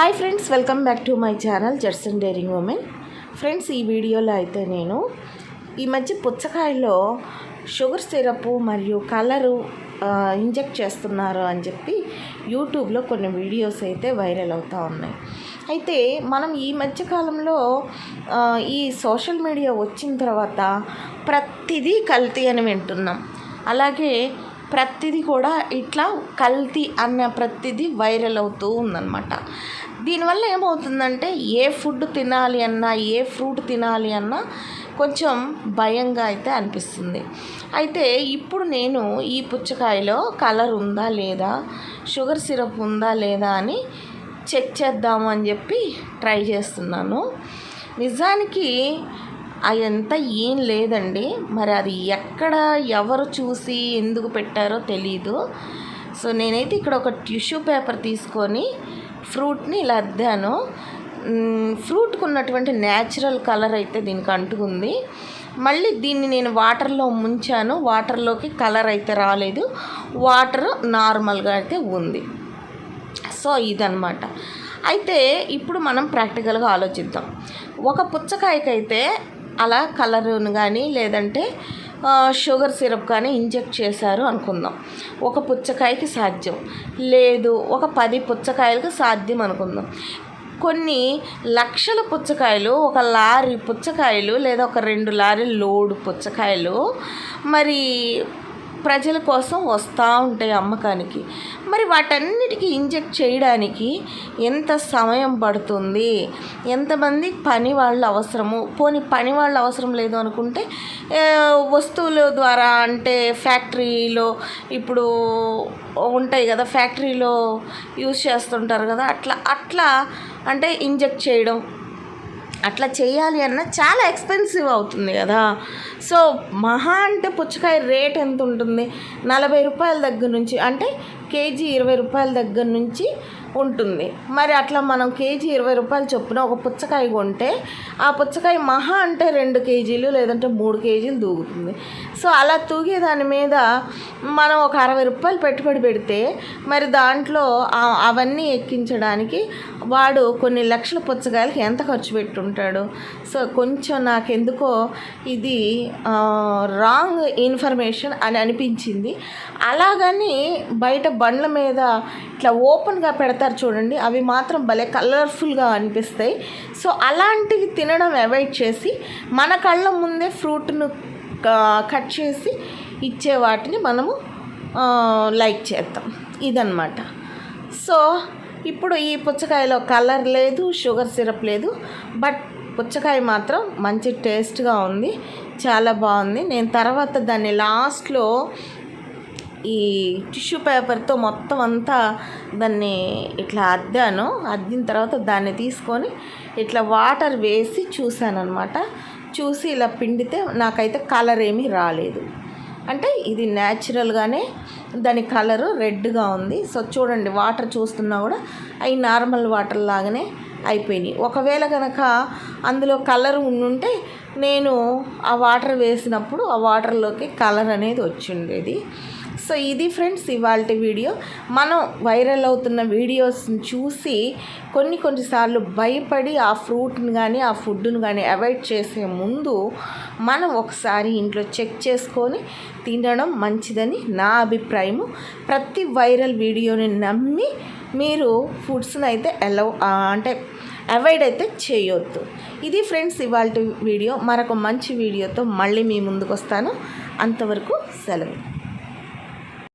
Hi friends welcome back to my channel Judson daring women. Friends ఈ వీడియోలో అయితే నేను ఈ మధ్య పుచ్చకాయలో షుగర్ సిరప్ మరియు కలరు ఇంజెక్ట్ చేస్తున్నారు అని చెప్పి యూట్యూబ్లో కొన్ని వీడియోస్ అయితే వైరల్ అవుతూ ఉన్నాయి. అయితే మనం ఈ మధ్య కాలంలో ఈ సోషల్ మీడియా వచ్చిన తర్వాత ప్రతిదీ కల్తీ అని వింటున్నాం. అలాగే ప్రతిదీ కూడా ఇట్లా కల్తీ అన్న ప్రతిదీ వైరల్ అవుతూ ఉందన్నమాట. దీనివల్ల ఏమవుతుందంటే ఏ ఫుడ్ తినాలి అన్నా ఏ ఫ్రూట్ తినాలి అన్నా కొంచెం భయంగా అయితే అనిపిస్తుంది. అయితే ఇప్పుడు నేను ఈ పుచ్చకాయలో కలర్ ఉందా లేదా షుగర్ సిరప్ ఉందా లేదా అని చెక్ చేద్దామని అని చెప్పి ట్రై చేస్తున్నాను. నిజానికి అదంతా ఏం లేదండి. మరి అది ఎక్కడ ఎవరు చూసి ఎందుకు పెట్టారో తెలీదు. సో నేనైతే ఇక్కడ ఒక టిష్యూ పేపర్ తీసుకొని ఫ్రూట్ని ఇలా అద్దాను. ఫ్రూట్కి ఉన్నటువంటి న్యాచురల్ కలర్ అయితే దీనికి అంటుకుంది. మళ్ళీ దీన్ని నేను వాటర్లో ముంచాను. వాటర్లోకి కలర్ అయితే రాలేదు. వాటర్ నార్మల్గా అయితే ఉంది. సో ఇదనమాట అయితే ఇప్పుడు మనం ప్రాక్టికల్గా ఆలోచిద్దాం. ఒక పుచ్చకాయకైతే అలా కలరును కానీ లేదంటే షుగర్ సిరప్ కానీ ఇంజెక్ట్ చేశారు అనుకుందాం. ఒక పుచ్చకాయకి సాధ్యం. లేదు ఒక పది పుచ్చకాయలకు సాధ్యం అనుకుందాం. కొన్ని లక్షల పుచ్చకాయలు ఒక లారీ పుచ్చకాయలు లేదా ఒక రెండు లారీ లోడు పుచ్చకాయలు మరి ప్రజల కోసం వస్తూ ఉంటాయి అమ్మకానికి. మరి వాటన్నిటికీ ఇంజెక్ట్ చేయడానికి ఎంత సమయం పడుతుంది? ఎంతమంది పని వాళ్ళు అవసరము? పోనీ పని వాళ్ళు అవసరం లేదు అనుకుంటే వస్తువుల ద్వారా అంటే ఫ్యాక్టరీలో ఇప్పుడు ఉంటాయి కదా ఫ్యాక్టరీలో యూజ్ చేస్తుంటారు కదా అట్లా అట్లా అంటే ఇంజెక్ట్ చేయడం అట్లా చేయాలి అన్న చాలా ఎక్స్పెన్సివ్ అవుతుంది కదా. సో మహా అంటే పుచ్చకాయ రేట్ ఎంత ఉంటుంది నలభై రూపాయల దగ్గర నుంచి అంటే కేజీ ఇరవై రూపాయల దగ్గర నుంచి ఉంటుంది. మరి అట్లా మనం కేజీ ఇరవై రూపాయలు చొప్పున ఒక పుచ్చకాయ కొంటే ఆ పుచ్చకాయ మహా అంటే రెండు కేజీలు లేదంటే మూడు కేజీలు తూగుతుంది సో అలా తూగే దాని మీద మనం ఒక అరవై రూపాయలు పెట్టుబడి పెడితే మరి దాంట్లో అవన్నీ ఎక్కించడానికి వాడు కొన్ని లక్షల పుచ్చకాయలకి ఎంత ఖర్చు పెట్టుంటాడు? సో కొంచెం నాకెందుకో ఇది రాంగ్ ఇన్ఫర్మేషన్ అని అనిపించింది. అలాగని బయట బండ్ల మీద ఇట్లా ఓపెన్గా పెడతారు చూడండి. అవి మాత్రం భలే కలర్ఫుల్గా అనిపిస్తాయి. సో అలాంటివి తినడం అవాయిడ్ చేసి మన కళ్ళ ముందే ఫ్రూట్ను కట్ చేసి ఇచ్చే వాటిని మనము లైక్ చేద్దాం. ఇదన్నమాట. సో ఇప్పుడు ఈ పుచ్చకాయలో కలర్ లేదు షుగర్ సిరప్ లేదు బట్ పుచ్చకాయ మాత్రం మంచి టేస్ట్గా ఉంది చాలా బాగుంది. నేను తర్వాత దాన్ని లాస్ట్లో ఈ టిష్యూ పేపర్తో మొత్తం అంతా దాన్ని ఇట్లా అద్దాను. అద్దిన తర్వాత దాన్ని తీసుకొని ఇట్లా వాటర్ వేసి చూశానమాట అనమాట చూసి ఇలా పిండితే నాకైతే కలర్ ఏమీ రాలేదు. అంటే ఇది న్యాచురల్గానే దాని కలరు రెడ్గా ఉంది. సో చూడండి వాటర్ చూస్తున్నా కూడా అవి నార్మల్ వాటర్ లాగానే అయిపోయినాయి. ఒకవేళ కనుక అందులో కలర్ ఉండుంటే నేను ఆ వాటర్ వేసినప్పుడు ఆ వాటర్లోకి కలర్ అనేది వచ్చిండేది. సో ఇది ఫ్రెండ్స్ ఇవాళ వీడియో. మనం వైరల్ అవుతున్న వీడియోస్ని చూసి కొన్ని కొన్నిసార్లు భయపడి ఆ ఫ్రూట్ని కానీ ఆ ఫుడ్ను కానీ అవాయిడ్ చేసే ముందు మనం ఒకసారి ఇంట్లో చెక్ చేసుకొని తినడం మంచిదని నా అభిప్రాయము. ప్రతి వైరల్ వీడియోని నమ్మి మీరు ఫుడ్స్ని అయితే అలౌ అంటే అవాయిడ్ అయితే చేయొద్దు. ఇది ఫ్రెండ్స్ ఇవాళ వీడియో. మరొక మంచి వీడియోతో మళ్ళీ మీ ముందుకు వస్తాను అంతవరకు సెలవు.